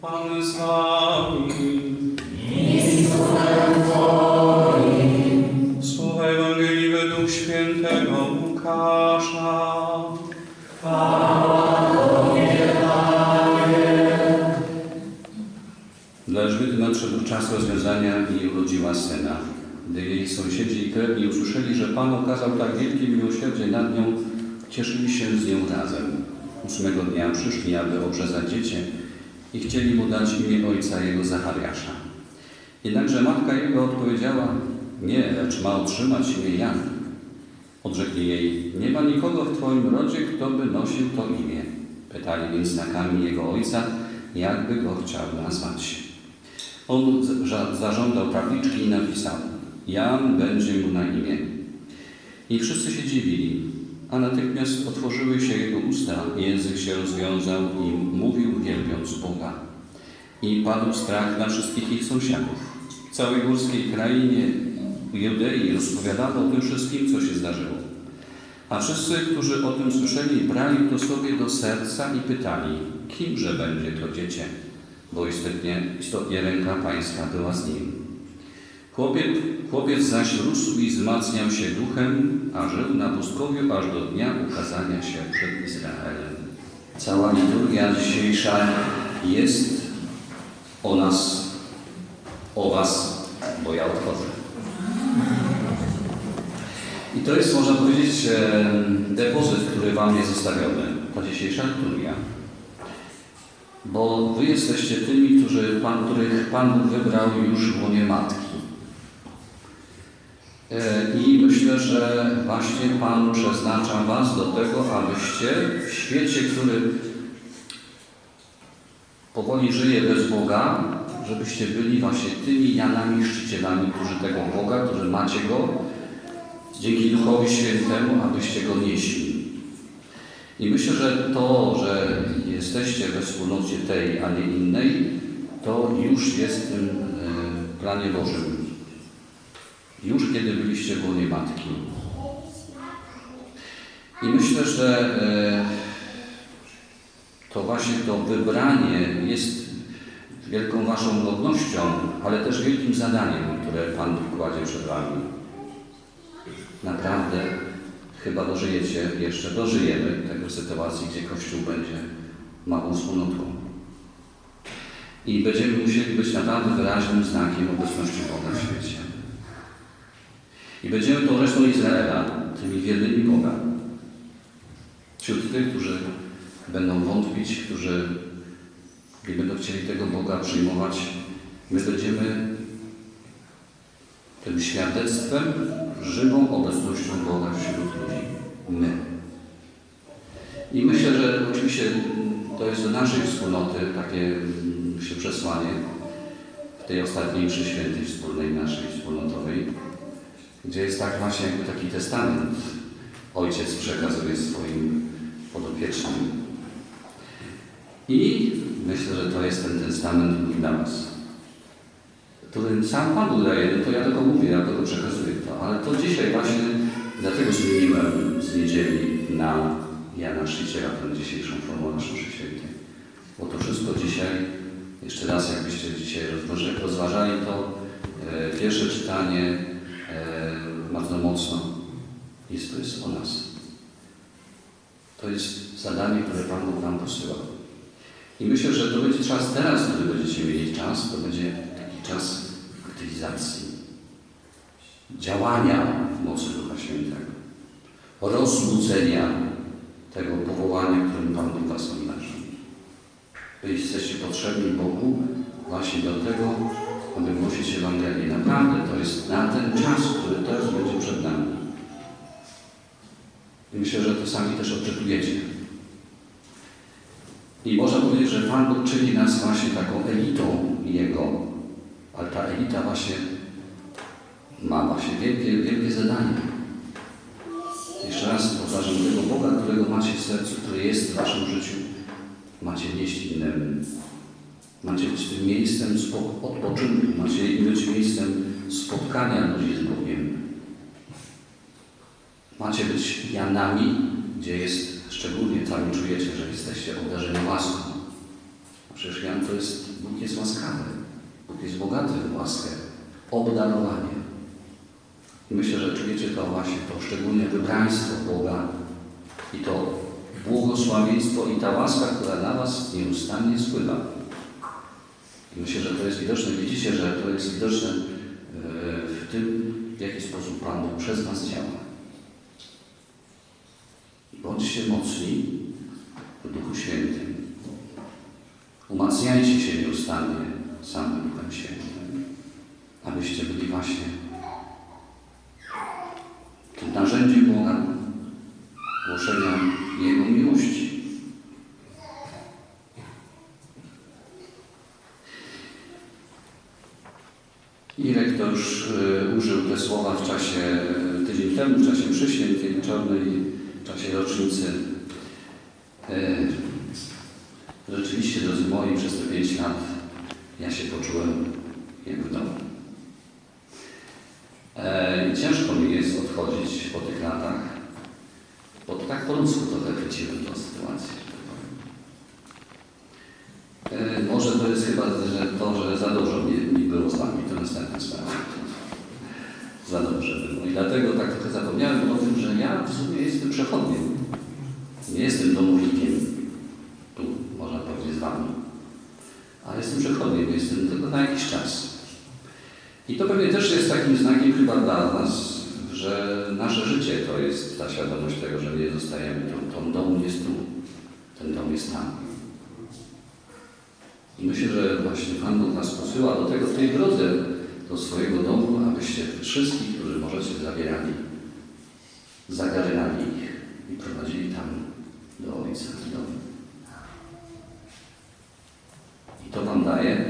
Pan z wami. Słowa Ewangelii według świętego Łukasza. Dla Elżbiety nadszedł czas rozwiązania i urodziła syna. Gdy jej sąsiedzi i krewni usłyszeli, że Pan okazał tak wielkie miłosierdzie nad nią, cieszyli się z nią razem. Ósmego dnia przyszli, aby obrzezać dziecię i chcieli mu dać imię ojca jego Zachariasza. Jednakże matka jego odpowiedziała, nie, lecz ma otrzymać imię Jan. Odrzekli jej, nie ma nikogo w Twoim rodzie, kto by nosił to imię. Pytali więc znakami jego ojca, jakby go chciał nazwać. On za- zażądał tabliczki i napisał, Jan będzie mu na imię. I wszyscy się dziwili, a natychmiast otworzyły się jego usta, język się rozwiązał i mówił wielbiąc Boga. I padł strach na wszystkich ich sąsiadów. W całej górskiej krainie Judei rozpowiadano o tym wszystkim, co się zdarzyło. A wszyscy, którzy o tym słyszeli, brali to sobie do serca i pytali, kimże będzie to dziecię, bo istotnie, istotnie ręka pańska była z nim. Chłopiec, chłopiec zaś rósł i wzmacniał się duchem, a żył na pustkowiu aż do dnia ukazania się przed Izraelem. Cała liturgia dzisiejsza jest o nas, o was, bo ja odchodzę. I to jest, można powiedzieć, em, depozyt, który Wam jest zostawiony, ta dzisiejsza liturgia. Bo Wy jesteście tymi, którzy Pan, których Pan wybrał już w łonie Matki. E, I myślę, że właśnie Pan przeznacza Was do tego, abyście w świecie, który powoli żyje bez Boga, żebyście byli właśnie tymi Janami Chrzcicielami, którzy tego Boga, którzy macie Go, dzięki Duchowi Świętemu, abyście Go nieśli. I myślę, że to, że jesteście we wspólnocie tej, a nie innej, to już jest w tym e, planie Bożym. Już kiedy byliście w łonie Matki. I myślę, że e, to właśnie to wybranie jest wielką Waszą godnością, ale też wielkim zadaniem, które Pan kładzie przed Wami. Naprawdę chyba dożyjecie, jeszcze dożyjemy tego sytuacji, gdzie Kościół będzie małą wspólnotą. I będziemy musieli być naprawdę wyraźnym znakiem obecności Boga w świecie. I będziemy tą resztą Izraela, tymi wiernymi Boga. Wśród tych, którzy będą wątpić, którzy nie będą chcieli tego Boga przyjmować, my będziemy tym świadectwem, żywą obecnością Boga wśród ludzi. My. I myślę, że oczywiście to jest do naszej wspólnoty takie myślę, przesłanie w tej ostatniej mszy świętej wspólnej naszej wspólnotowej, gdzie jest tak właśnie jakby taki testament ojciec przekazuje swoim podopiecznym. I myślę, że to jest ten testament dla Was którym sam Pan Bóg daje, no to ja tylko mówię, ja tylko przekazuję to. Ale to dzisiaj właśnie dlatego zmieniłem z niedzieli na Jana Chrzciciela, tę dzisiejszą formę naszą świętej. Bo to wszystko dzisiaj, jeszcze raz jakbyście dzisiaj rozważali to, e, pierwsze czytanie e, bardzo mocno, jest to jest o nas. To jest zadanie, które Pan Bóg nam posyła. I myślę, że to będzie czas teraz, kiedy będziecie mieli czas, to będzie taki czas aktywizacji, działania mocy Ducha Świętego, rozbudzenia tego powołania, którym Pan Bóg Was obdarza. Wy jesteście potrzebni Bogu właśnie do tego, aby głosić Ewangelię. Naprawdę to jest na ten czas, który teraz będzie przed nami. I myślę, że to sami też odczytujecie. I można powiedzieć, że Pan Bóg czyni nas właśnie taką elitą Jego, ale ta elita właśnie ma właśnie wielkie, wielkie zadanie. Jeszcze raz powtarzam, tego Boga, którego macie w sercu, który jest w Waszym życiu, macie nieść innemu. Macie być miejscem odpoczynku, macie być miejscem spotkania ludzi z Bogiem. Macie być Janami, gdzie jest szczególnie tam czujecie, że jesteście obdarzeni łaską. Przecież Jan to jest, Bóg jest łaskawy. Bóg jest bogaty w łaskę, obdarowanie. I myślę, że czujecie to właśnie, to szczególnie wybraństwo Boga i to błogosławieństwo i ta łaska, która na Was nieustannie spływa. Myślę, że to jest widoczne. Widzicie, że to jest widoczne e, w tym, w jaki sposób Pan Bóg przez Was działa. Bądźcie mocni w Duchu Świętym. Umacniajcie się nieustannie samym Duchem Świętym, abyście byli właśnie tym narzędziem Boga głoszenia Jego miłości. I rektor już e, użył te słowa w czasie, e, tydzień temu, w czasie mszy świętej wieczornej, w czasie rocznicy. E, Rzeczywiście, drodzy moi, przez te pięć lat ja się poczułem jak w domu. E, ciężko mi jest odchodzić po tych latach, bo to tak po ludzku trochę chwyciłem tą sytuację. tak. E, może to jest chyba że to, że za dużo mi, mi było z Wami, to następna sprawa. za dobrze było. I dlatego tak trochę zapomniałem o tym, że ja w sumie jestem przechodniem. Nie jestem domownikiem. Tu można powiedzieć z Wami. Ale jestem przechodniem, jestem tylko na jakiś czas. I to pewnie też jest takim znakiem chyba dla nas, że nasze życie to jest ta świadomość tego, że nie zostajemy. Ten dom jest tu, ten dom jest tam. I myślę, że właśnie Pan Bóg nas posyła do tego w tej drodze do swojego domu, abyście wszystkich, którzy możecie zabierali, zagarynali ich i prowadzili tam do Ojca w domu. I to Wam daję